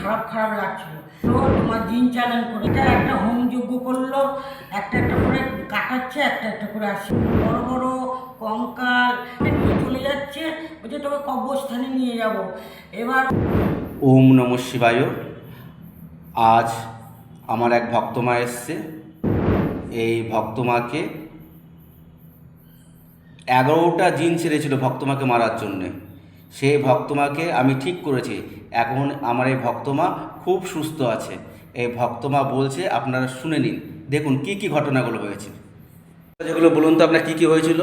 খারাপ খারাপ লাগছিল। তোমার দিন চালান করে, এটা একটা হোম যজ্ঞ করল, একটা একটা করে কাটাচ্ছে, একটা একটা করে আসছে। বড় বড় কঙ্কাল চলে যাচ্ছে, বলছে তোকে কব্যস্থানে নিয়ে যাব। এবার ওম নম শিবায়। আজ আমার এক ভক্তমা এসছে। এই ভক্তমাকে এগারোটা জিন ছেড়েছিল ভক্তমাকে মারার জন্যে। সেই ভক্তমাকে আমি ঠিক করেছি। এখন আমার এই ভক্তমা খুব সুস্থ আছে। এই ভক্তমা বলছে, আপনারা শুনে নিন। দেখুন, কি কি ঘটনাগুলো হয়েছে। যেগুলো বলুন তো, আপনার কি কি হয়েছিল?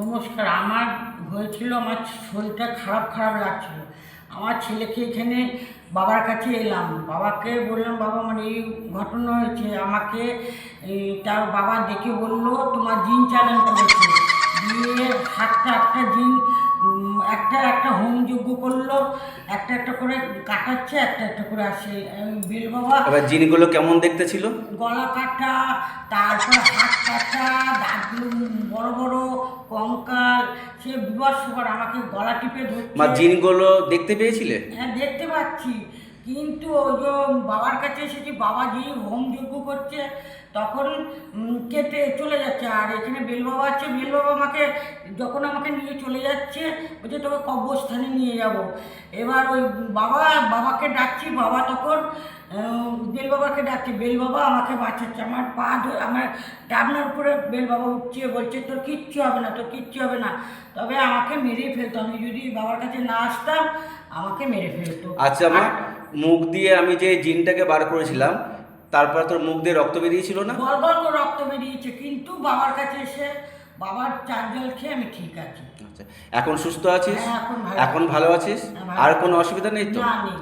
নমস্কার, আমার হয়েছিল, আমার শরীরটা খারাপ খারাপ লাগছিল। আমার ছেলেকে এখানে বাবার কাছে এলাম। বাবাকে বললাম, বাবা মানে এই ঘটনা হয়েছে। আমাকে তার বাবা দেখে বলল, তোমার জিন চালান করেছে। দিয়ে একটা একটা হোম যজ্ঞ করল একটা একটা করে কাটাচ্ছে একটা একটা করে আসে বেল বাবা। এবার জিনগুলো কেমন দেখতে ছিল? গলা কাটা তারপর হাত কাটা দাঁতগুলো বড় বড় কঙ্কাল সে বিবর্ষকর আমাকে গলা টিপে মা জিনগুলো দেখতে পেয়েছিলে? হ্যাঁ দেখতে পাচ্ছি। কিন্তু ওই যে বাবার কাছে এসেছি বাবা যে হোম যজ্ঞ করছে তখন কেটে চলে যাচ্ছে। আর এখানে বেলবাবা আছে। বেলবাবা আমাকে যখন আমাকে নিয়ে চলে যাচ্ছে বলছে তোকে কব্যস্থানে নিয়ে যাব। এবার ওই বাবা বাবাকে ডাকছি। বাবা তখন বেলবাবাকে বেল বাবাকে ডাকছে। বেল বাবা আমাকে বাঁচাচ্ছে। আমার পা ধরে আমার ডাবনার উপরে বেলবাবা উঠছে বলছে তোর কিচ্ছু হবে না তোর কিচ্ছু হবে না। তবে আমাকে মেরে ফেলতো আমি যদি বাবার কাছে না আসতাম আমাকে মেরে ফেলতো। আচ্ছা মা মুখ দিয়ে আমি যে জিনটাকে বার করেছিলাম তারপর তোর মুখ দিয়ে রক্ত বেরিয়েছিল না? বলবার তো রক্ত বেরিয়েছে কিন্তু বাবার কাছে এসে বাবার চার জল খেয়ে আমি ঠিক আছি। আচ্ছা এখন সুস্থ আছিস? হ্যাঁ, এখন ভালো আছিস? হ্যাঁ, আর কোনো অসুবিধা নেই তো? না নেই।